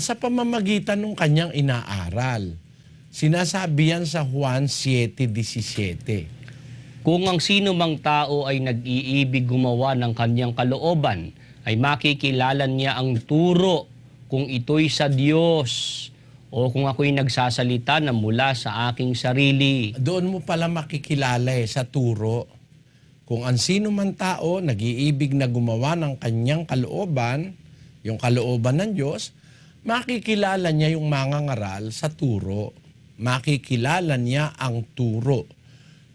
sa pamamagitan ng kanyang inaaral. Sinasabi yan sa Juan 7.17. Kung ang sino mang tao ay nag-iibig gumawa ng kanyang kalooban, ay makikilala niya ang turo kung ito'y sa Diyos o kung ako'y nagsasalita na mula sa aking sarili. Doon mo pala makikilala eh, sa turo. Kung ang sino man tao nag-iibig na gumawa ng kanyang kalooban, yung kalooban ng Diyos, makikilala niya yung mangangaral sa turo. Makikilala niya ang turo.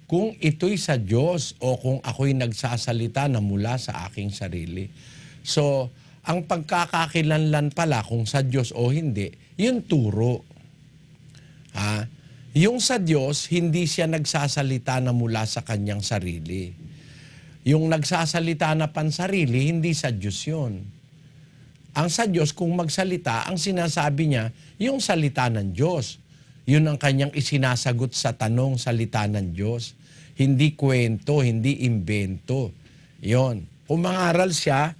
Kung ito'y sa Diyos o kung ako'y nagsasalita na mula sa aking sarili. So, ang pagkakakilanlan pala kung sa Diyos o hindi, yun turo. Ha? Yung sa Diyos, hindi siya nagsasalita na mula sa kanyang sarili. Yung nagsasalita na pansarili, hindi sa Diyos yun. Ang sa Diyos, kung magsalita, ang sinasabi niya, yung salita ng Diyos. Yun ang kanyang isinasagot sa tanong salita ng Diyos. Hindi kwento, hindi imbento. Yon. Kung mangaral siya,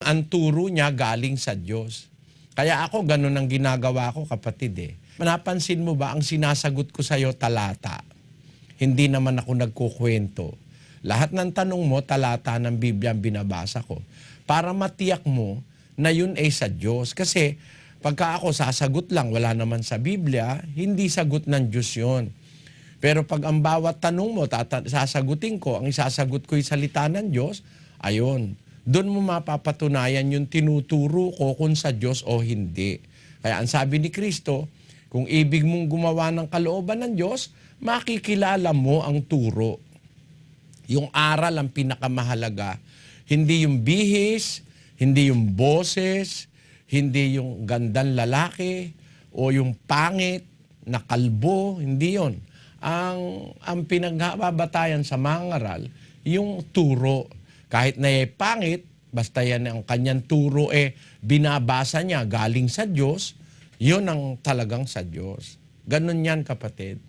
ang turo niya galing sa Diyos. Kaya ako, ganun ang ginagawa ko, kapatid eh. Napansin mo ba, ang sinasagot ko sa'yo talata. Hindi naman ako nagkukwento. Lahat ng tanong mo, talata ng Biblia ang binabasa ko. Para matiyak mo na yun ay sa Diyos. Kasi pagka ako sasagot lang, wala naman sa Biblia, hindi sagot ng Diyos yun. Pero pag ang bawat tanong mo, tata- sasagutin ko, ang isasagot ko yung salita ng Diyos, ayun. Doon mo mapapatunayan yung tinuturo ko kung sa Diyos o hindi. Kaya ang sabi ni Kristo, kung ibig mong gumawa ng kalooban ng Diyos, makikilala mo ang turo. Yung aral ang pinakamahalaga. Hindi yung bihis, hindi yung boses, hindi yung gandang lalaki, o yung pangit na kalbo, hindi yon. Ang, ang pinagbabatayan sa mangaral, yung turo. Kahit na eh pangit, basta yan ang kanyang turo eh binabasa niya galing sa Diyos, yun ang talagang sa Diyos. Ganun yan kapatid.